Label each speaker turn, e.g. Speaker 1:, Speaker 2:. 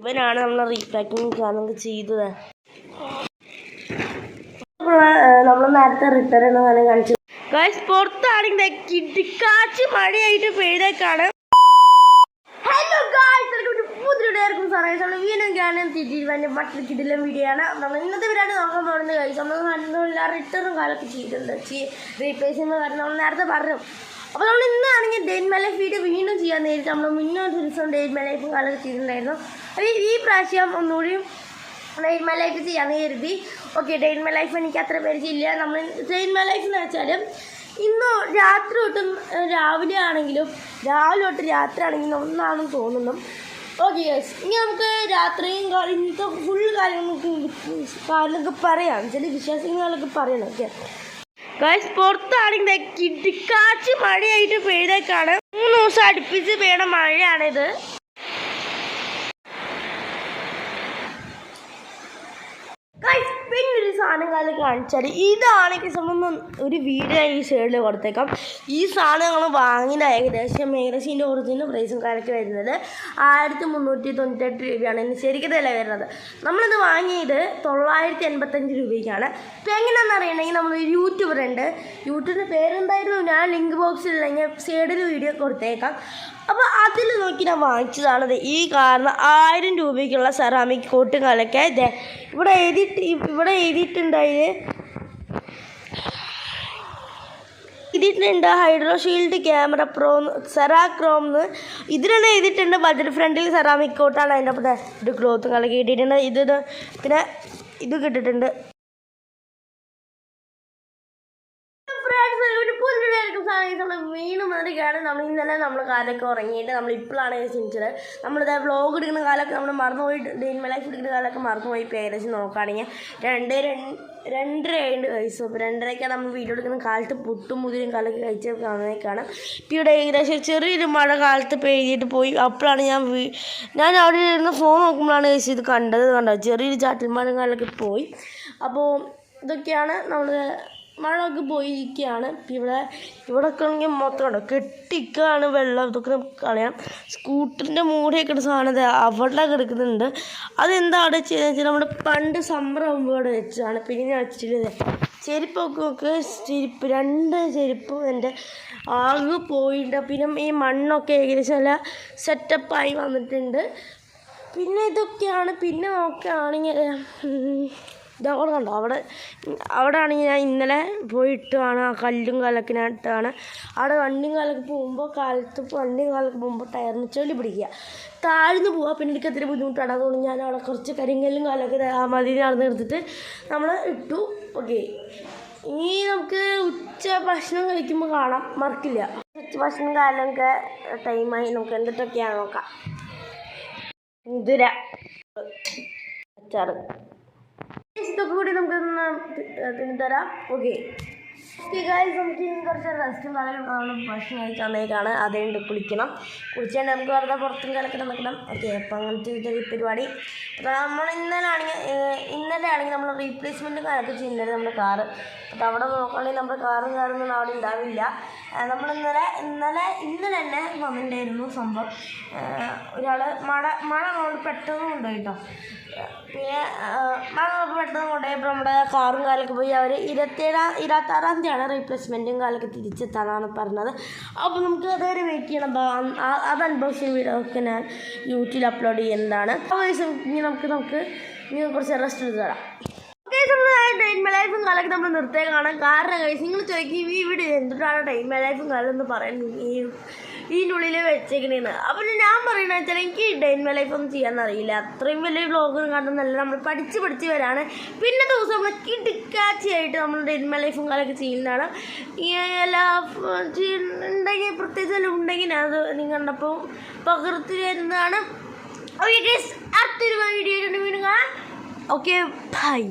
Speaker 1: ഇവനാണ് നമ്മൾ റീപാക്കിങ് ചാനൽ ചെയ്തത്. നമ്മൾ നേരത്തെ റിട്ടേൺ എന്ന സാധനം കാണിച്ചു. ഗൈസ് പുറത്താണെങ്കിൽ കിട്ടിക്കാച്ച് മഴയായിട്ട് പെയ്തേക്കാണ്. ഹലോ നമ്മൾ വീഡിയോ ആണ്. നമ്മൾ ഇന്നത്തെ നോക്കാൻ നമ്മൾ റിട്ടേണും കാലൊക്കെ ചെയ്തിട്ടുണ്ട്. നേരത്തെ പറഞ്ഞു. അപ്പോൾ നമ്മൾ ഇന്നാണെങ്കിൽ ഡെയിൻ മൈ വീണ്ടും ചെയ്യാൻ നേരിട്ട് നമ്മൾ മുന്നോട്ട് ദിവസം കാലൊക്കെ ചെയ്തിട്ടുണ്ടായിരുന്നു. അപ്പോൾ ഈ പ്രാവശ്യം ഒന്നുകൂടി ഡെയിൻ മൈ ലൈഫ് ചെയ്യാന്ന് കരുതി. ഓക്കെ ഡെയിൻ മൈ ലൈഫ് എനിക്ക് അത്ര പരിചയമില്ല നമ്മൾ ഡെയിൻ മൈ ലൈഫ് എന്ന് വെച്ചാൽ ഇന്ന് രാത്രി തൊട്ടും രാവിലെ ആണെങ്കിലും രാവിലെ തൊട്ട് രാത്രി ആണെങ്കിലും ഒന്നാണെന്ന് തോന്നുന്നു. ഓക്കെ ഗൈസ് ഇനി നമുക്ക് രാത്രിയും ഇന്നത്തെ ഫുൾ കാര്യങ്ങൾക്ക് പറയാം. ചില വിശ്വാസങ്ങളൊക്കെ പറയണം. ഓക്കെ ഗൈസ് പുറത്താണെങ്കിൽ കിട്ടിക്കാച്ച് മഴയായിട്ട് പെയ്തേക്കാണ്. മൂന്ന് ദിവസം അടുപ്പിച്ച് പെയ്യണ മഴയാണിത് ഗൈസ് പിന്നെ ഒരു സാധനം കാലം കാണിച്ചാൽ ഇതാണെങ്കിൽ സംബന്ധം ഒരു വീഡിയോ ഈ സൈഡിൽ കൊടുത്തേക്കാം. ഈ സാധനം ഞങ്ങൾ വാങ്ങിയത് ഏകദേശം ഏകദേശം ഇതിന്റെ ഒറിജിനൽ പ്രൈസും കാര്യമൊക്കെ വരുന്നത് ആയിരത്തി മുന്നൂറ്റി തൊണ്ണൂറ്റെട്ട് രൂപയാണ്. ഇതിന് ശരിക്കും വില വരുന്നത്. നമ്മളിത് വാങ്ങിയത് തൊള്ളായിരത്തി എൺപത്തഞ്ച് രൂപയ്ക്കാണ്. ഇപ്പം എങ്ങനെയാണെന്ന് അറിയണമെങ്കിൽ നമ്മൾ യൂട്യൂബർ ഉണ്ട് യൂട്യൂബിന്റെ പേരെന്തായിരുന്നു? ഞാൻ ലിങ്ക് ബോക്സിൽ അല്ലെങ്കിൽ സൈഡിൽ വീഡിയോ കൊടുത്തേക്കാം. അപ്പോൾ അതിൽ നോക്കി ഞാൻ വാങ്ങിച്ചതാണ്. ഈ കാരണം ആയിരം രൂപയ്ക്കുള്ള സെറാമിക് കോട്ടും കലക്കെ ദേ ഇവിടെ എഴുതിയിട്ട് ഇവിടെ എഴുതിയിട്ടുണ്ടായത് എഴുതിയിട്ടുണ്ട് hydro shield camera pro ceracrom എന്ന് ഇതിലെന്നെ എഴുതിയിട്ടുണ്ട് ബജറ്റ് ഫ്രണ്ടിൽ സെറാമിക് കോട്ടാണ് അതിന്റെ അപ്പത്തെ ഇത് ക്ലോത്തും കലക്കി ഇട്ടിട്ടുണ്ട് ഇത് ഇത് പിന്നെ ഇത് കിട്ടിയിട്ടുണ്ട്. വീണ്ടും വന്നിരിക്കുകയാണ്. നമ്മൾ ഇന്നലെ നമ്മൾ കാലൊക്കെ ഉറങ്ങിയിട്ട് നമ്മൾ ഇപ്പോഴാണ് ചിന്തിച്ചത് നമ്മളിത് വ്ളോഗ് എടുക്കുന്ന കാലമൊക്കെ നമ്മൾ മറന്നുപോയി ഡെയിൻ ലൈഫ് എടുക്കുന്ന കാലമൊക്കെ മറന്നുപോയി ഇപ്പോൾ ഏകദേശം നോക്കുകയാണെങ്കിൽ രണ്ട് രണ്ട് രണ്ടര ആയിട്ട് കഴിച്ചു അപ്പോൾ രണ്ടരയ്ക്കാണ് നമ്മൾ വീഡിയോ എടുക്കുന്ന കാലത്ത് പുട്ടും മുതിരും കാലൊക്കെ കഴിച്ച് കാണുന്നേക്കാണ് ഇപ്പോൾ ഇവിടെ ഏകദേശം ചെറിയൊരു മഴ കാലത്ത് പെയ്തിട്ട് പോയി. അപ്പോഴാണ് ഞാൻ ഞാൻ അവിടെ ഇരുന്ന് ഫോൺ നോക്കുമ്പോഴാണ് കഴിച്ച് ഇത് കണ്ടത്. കണ്ടത് ചെറിയൊരു ചാറ്റൽ മഴ കാലൊക്കെ പോയി. അപ്പോൾ ഇതൊക്കെയാണ് നമ്മൾ മഴയൊക്കെ പോയിരിക്കുകയാണ്. ഇവിടെ ഇവിടെ ഒക്കെ ആണെങ്കിൽ മൊത്തം കണ്ടോ? കെട്ടിക്കാണ് വെള്ളം. ഇതൊക്കെ നമുക്ക് കളയാം. സ്കൂട്ടറിന്റെ മൂടിയൊക്കെ ഇട്ട സാധനം അവിടെ കിടക്കുന്നുണ്ട്. അതെന്താ അവിടെ ചെയ്തതെന്ന് വെച്ചാൽ നമ്മുടെ പണ്ട് സമ്മർ ഇവിടെ വെച്ചാണ് പിന്നെ ഞാൻ വെച്ചിട്ടില്ല ചെരുപ്പൊക്കെ നോക്ക്. ചെരുപ്പ് രണ്ട് ചെരുപ്പും എന്റെ ആകെ പോയിട്ടുണ്ട്. പിന്നെ ഈ മണ്ണൊക്കെ ഏകദേശം നല്ല സെറ്റപ്പായി വന്നിട്ടുണ്ട്. പിന്നെ ഇതൊക്കെയാണ്. പിന്നെ നോക്കുകയാണെങ്കിൽ ഇതവിടെ കണ്ടോ അവിടെ അവിടെ ആണെങ്കിൽ ഞാൻ ഇന്നലെ പോയിട്ടാണ് ആ കല്ലും കലക്കിനായിട്ടാണ് അവിടെ വണ്ടിയും കാലൊക്കെ പോകുമ്പോൾ കാലത്ത് വണ്ടിയും കാലൊക്കെ പോകുമ്പോൾ ടയറിന് ചെളി പിടിക്കുക. താഴ്ന്നു പോവുക പിന്നെ എനിക്ക് അത്ര ബുദ്ധിമുട്ടാണ്. അതുകൊണ്ട് ഞാൻ അവിടെ കുറച്ച് കരിങ്കല്ലും കാലൊക്കെ ആ മതി നടന്ന് എടുത്തിട്ട് നമ്മൾ ഇട്ടു. ഓക്കെ. ഇനി നമുക്ക് ഉച്ച ഭക്ഷണം കഴിക്കുമ്പോൾ കാണാം. മറക്കില്ല. ഉച്ച ഭക്ഷണം കാലമൊക്കെ ടൈമായി നമുക്ക് എന്തിട്ടൊക്കെയാണ് നോക്കാം. മുതിര. അച്ചാറ്. ഇതൊക്കെ കൂടി നമുക്ക് തരാം ഓക്കെ ഗായ്സ് നമുക്ക് ഇനി കുറച്ച് റെസ്റ്റും കാര്യങ്ങളും നമ്മൾ ഭക്ഷണം കഴിച്ച് വന്നേക്കാണ് അതുകൊണ്ട് കുളിക്കണം. കുളിച്ചാൽ നമുക്ക് വെറുതെ പുറത്തും കിടക്കണം നിൽക്കണം ഓക്കെ അപ്പം അങ്ങനത്തെ ഒരു പരിപാടി. അപ്പോൾ നമ്മൾ ഇന്നലെ ആണെങ്കിൽ ഇന്നലെ ആണെങ്കിൽ നമ്മൾ റീപ്ലേസ്മെന്റ് കാര്യത്തിൽ ചെയ്യുന്നത് നമ്മുടെ കാറ് അപ്പോൾ അവിടെ നോക്കുകയാണെങ്കിൽ നമ്മുടെ കാറും കാറൊന്നും അവിടെ ഉണ്ടാവില്ല. നമ്മൾ ഇന്നലെ ഇന്നലെ ഇന്നലെ തന്നെ വന്നിട്ടുണ്ടായിരുന്നു സംഭവം. ഒരാൾ മഴ മഴ അങ്ങോട്ട് പെട്ടെന്ന് കൊണ്ടുപോയി കേട്ടോ പിന്നെ മഴ പെട്ടെന്ന് കൊണ്ടുപോയപ്പോൾ നമ്മുടെ കാറും കാലൊക്കെ പോയി. അവർ ഇരുപത്തേഴാം ഇരുപത്താറാം തീയതിയാണ് റീപ്ലേസ്മെന്റും കാലൊക്കെ തിരിച്ചെത്താനാണ് പറഞ്ഞത്. അപ്പോൾ നമുക്ക് അതുവരെ വെയിറ്റ് ചെയ്യണം. അത് അൺബോക്സിങ് വീഡിയോ ഒക്കെ ഞാൻ യൂട്യൂബിൽ അപ്ലോഡ് ചെയ്യുന്നതാണ്. ആ ഇനി നമുക്ക് നമുക്ക് ഇനി കുറച്ച് റെസ്റ്റ് എടുത്ത് തരാം ടൈം ലൈഫും കാലൊക്കെ നമ്മൾ നിർത്തേക്കാണ് കാരണം നിങ്ങൾ ചോദിക്കും ഈ വീട് എന്തുകൊണ്ടാണ് ടൈം ലൈഫും കാലം എന്ന് പറയുന്നത് ഈ ഇതിനുള്ളിൽ വെച്ചേക്കണേന്ന്. അപ്പം ഞാൻ പറയുന്ന വെച്ചാൽ എനിക്ക് ഡെയിൻ മൈ ലൈഫ് ഒന്നും ചെയ്യാൻ അറിയില്ല. അത്രയും വലിയ വ്ളോഗും കാണുന്നല്ല നമ്മൾ പഠിച്ച് പഠിച്ച് വരാണ്. പിന്നെ ദിവസം നമ്മൾ കിടുക്കാച്ചിയായിട്ട് നമ്മൾ ഡെയിൻ മൈ ലൈഫും കാര്യമൊക്കെ ചെയ്യുന്നതാണ്. എല്ലാ ഉണ്ടെങ്കിൽ പ്രത്യേകിച്ച് എല്ലാം ഉണ്ടെങ്കിൽ അത് നിങ്ങൾ കണ്ടപ്പോൾ പകർത്തി വരുന്നതാണ് ഓക്കെ അടുത്തൊരു വീഡിയോ കാണാം. Okay bye